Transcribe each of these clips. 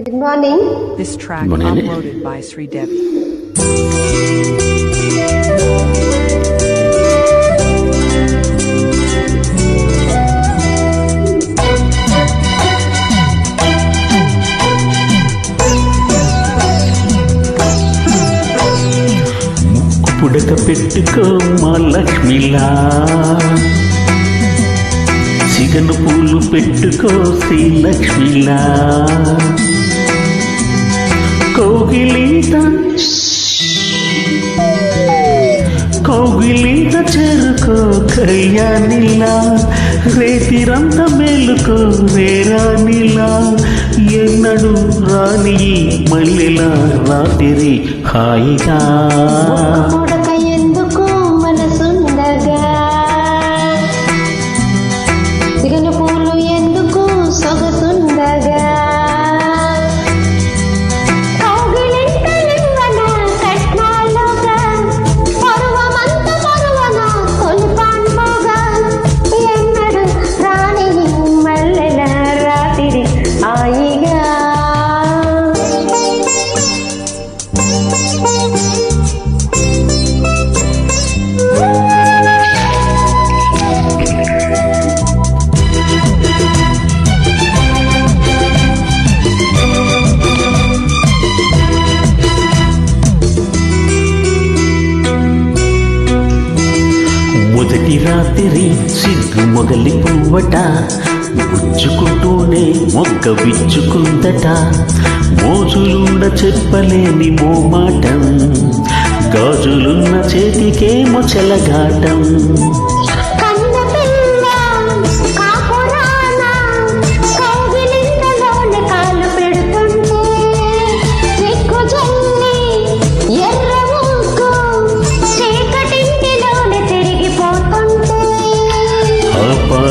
Good morning. This track Good morning. uploaded by Sri Devi. పుడక పెట్టుకో మా లక్ష్మిలా సిగను పూలు పెట్టుకో శ్రీ లక్ష్మిలా కోగిలింత. కోగిలింత చెరుకో కయ్యానిలా రేతిరంత మేలుకో వేరానిలా ఎన్నడు రాని మల్లెల రాత్రి హాయిగా. మొదటి రాత్రి సిగ్గు మొగలి పువ్వట గుచ్చుకుంటూనే మొగ్గ విచ్చుకుందట. మోజులుండ చెప్పలేని మోమాటం గాజులున్న చేతికేమో చెలగాటం.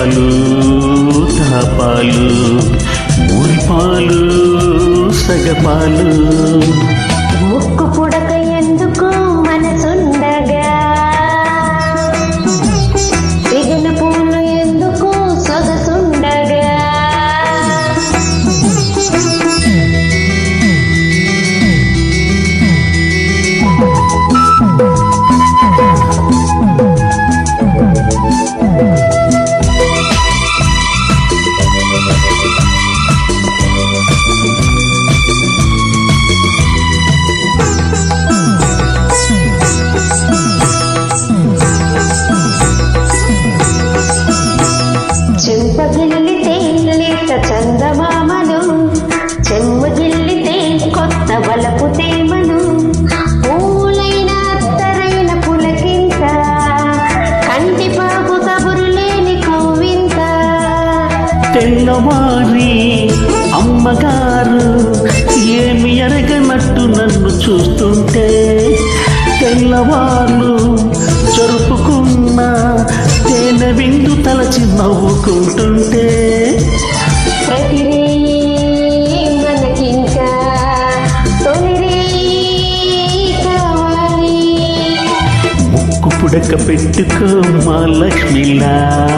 పాపాలు తాపాలు మురిపాలు సగపాలు. తెల్లవారి. అమ్మగారు ఏమి ఎరగనట్టు నన్ను చూస్తుంటే తెల్లవారు జరుపుకున్న తేనె విందు తలచి నవ్వుకుంటుంటే. ముక్కు పుడక పెట్టుకో మా లక్ష్మిలా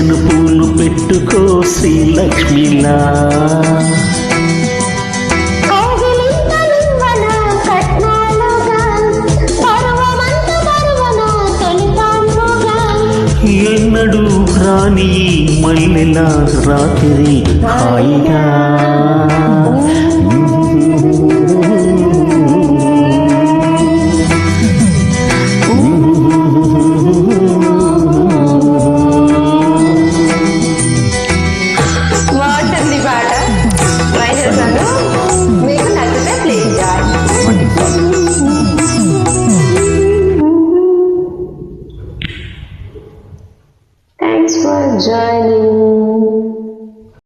సిగను పూలు పెట్టుకో శ్రీలక్ష్మిలా. ఎన్నడు రాని మల్లెలా రాత్రి హాయిగా.